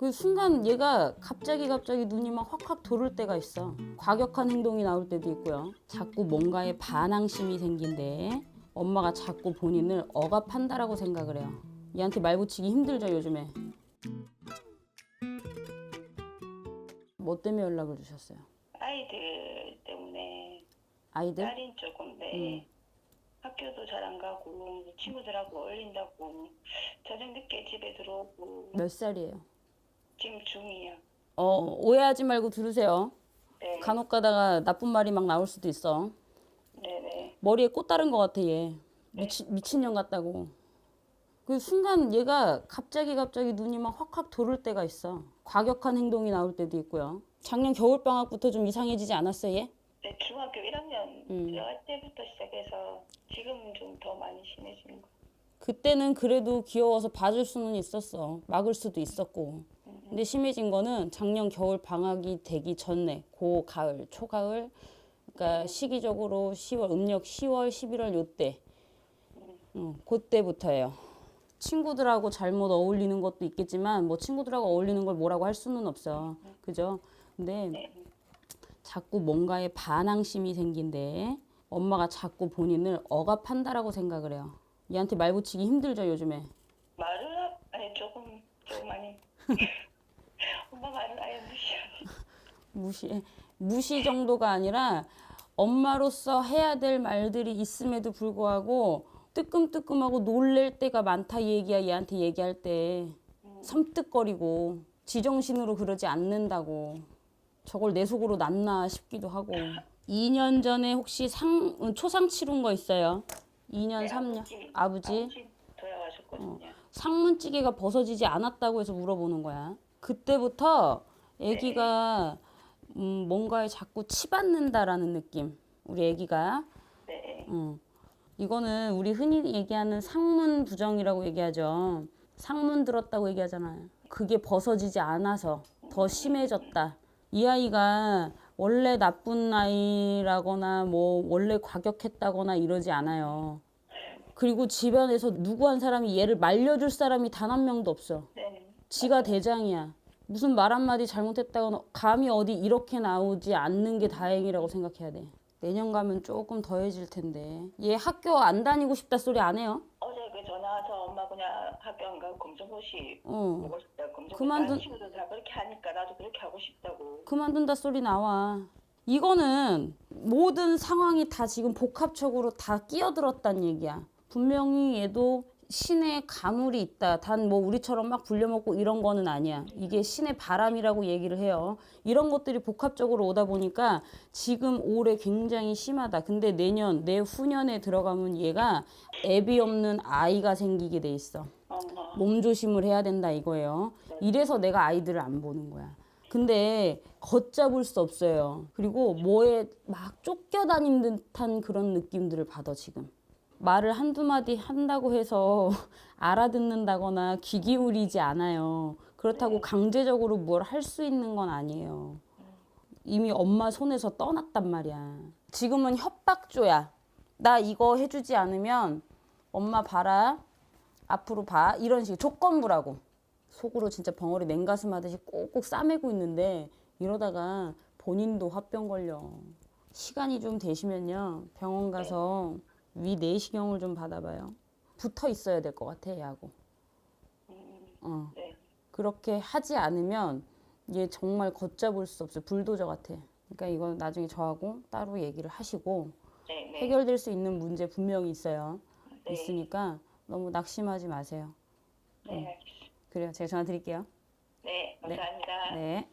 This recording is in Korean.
그 순간 얘가 갑자기 갑자기 눈이 막 확확 돌을 때가 있어. 과격한 행동이 나올 때도 있고요. 자꾸 뭔가에 반항심이 생긴데 엄마가 자꾸 본인을 억압한다라고 생각을 해요. 얘한테 말 붙이기 힘들죠 요즘에. 뭐 때문에 연락을 주셨어요? 아이들 때문에 아이들? 딸인 조금 네 학교도 잘 안 가고 친구들하고 어울린다고 저녁 늦게 집에 들어오고 몇 살이에요? 지금 중이야. 어 오해하지 말고 들으세요. 네, 간혹 가다가 나쁜 말이 막 나올 수도 있어. 네네. 머리에 꽃 다른 것 같아 얘 미친 미친년 같다고 그 순간 얘가 갑자기 갑자기 눈이 막 확확 돌을 때가 있어 과격한 행동이 나올 때도 있고요 작년 겨울 방학부터 좀 이상해지지 않았어 얘? 네, 중학교 1학년 음. 들어갈 때부터 시작해서 지금은 좀 더 많이 심해진 거. 그때는 그래도 귀여워서 봐줄 수는 있었어 막을 수도 있었고 근데 심해진 거는 작년 겨울 방학이 되기 전에 고 가을 초가을 그러니까 시기적으로 10월 음력 10월 11월 요때 어, 그때부터예요. 친구들하고 잘못 어울리는 것도 있겠지만 뭐 친구들하고 어울리는 걸 뭐라고 할 수는 없어. 그죠? 근데 네. 자꾸 뭔가에 반항심이 생긴데 엄마가 자꾸 본인을 억압한다라고 생각을 해요. 얘한테 말 붙이기 힘들죠, 요즘에. 말을 하- 아니 조금 좀 많이 엄마 말을 아예 무시하고 무시 무시 정도가 아니라 엄마로서 해야 될 말들이 있음에도 불구하고 뜨끔뜨끔하고 놀랄 때가 많다 이 얘기야 얘한테 얘기할 때 섬뜩거리고 지정신으로 그러지 않는다고 저걸 내 속으로 놨나 싶기도 하고 2년 전에 혹시 상 초상 치룬 거 있어요? 2년 3년 아버지, 아버지 아버지 돌아가셨거든요. 상문찌개가 벗어지지 않았다고 해서 물어보는 거야. 그때부터 아기가 음, 뭔가에 자꾸 치받는다라는 느낌. 우리 아기가 네. 어. 이거는 우리 흔히 얘기하는 상문 부정이라고 얘기하죠. 상문 들었다고 얘기하잖아요. 그게 벗어지지 않아서 더 심해졌다. 이 아이가 원래 나쁜 아이라거나 뭐 원래 과격했다거나 이러지 않아요. 그리고 집안에서 누구 한 사람이 얘를 말려줄 사람이 단 한 명도 없어. 네. 지가 대장이야. 무슨 말 한마디 잘못했다거나 감히 어디 이렇게 나오지 않는 게 다행이라고 생각해야 돼. 내년 가면 조금 더해질 텐데. 얘 학교 안 다니고 싶다 소리 안 해요? 어제 그 전화 와서 엄마 그냥 학교 안 가고 검정고시 어. 보고 싶다. 검정고시 그만둔- 친구들 다 그렇게 하니까 나도 그렇게 하고 싶다고. 그만둔다 소리 나와. 이거는 모든 상황이 다 지금 복합적으로 다 끼어들었단 얘기야. 분명히 얘도 신의 가물이 있다. 단 뭐 우리처럼 막 불려먹고 이런 거는 아니야. 이게 신의 바람이라고 얘기를 해요. 이런 것들이 복합적으로 오다 보니까 지금 올해 굉장히 심하다. 근데 내년, 내후년에 들어가면 얘가 애비 없는 아이가 생기게 돼 있어. 몸조심을 해야 된다 이거예요. 이래서 내가 아이들을 안 보는 거야. 근데 걷잡을 수 없어요. 그리고 뭐에 막 쫓겨다니는 듯한 그런 느낌들을 받아 지금. 말을 한두 마디 한다고 해서 알아듣는다거나 귀 기울이지 않아요. 그렇다고 강제적으로 뭘 할 수 있는 건 아니에요. 이미 엄마 손에서 떠났단 말이야. 지금은 협박조야. 나 이거 해주지 않으면 엄마 봐라. 앞으로 봐. 이런 식 조건부라고. 속으로 진짜 벙어리 맹가슴 하듯이 꼭꼭 싸매고 있는데 이러다가 본인도 화병 걸려. 시간이 좀 되시면요. 병원 가서 위 내시경을 좀 받아봐요. 붙어 있어야 될 것 같아, 얘하고. 어. 네. 그렇게 하지 않으면 얘 정말 걷잡을 수 없어요. 불도저 같아. 그러니까 이건 나중에 저하고 따로 얘기를 하시고 네. 네. 해결될 수 있는 문제 분명히 있어요. 네. 있으니까 너무 낙심하지 마세요. 네. 알겠습니다. 그래요. 제가 전화 드릴게요. 네. 감사합니다. 네.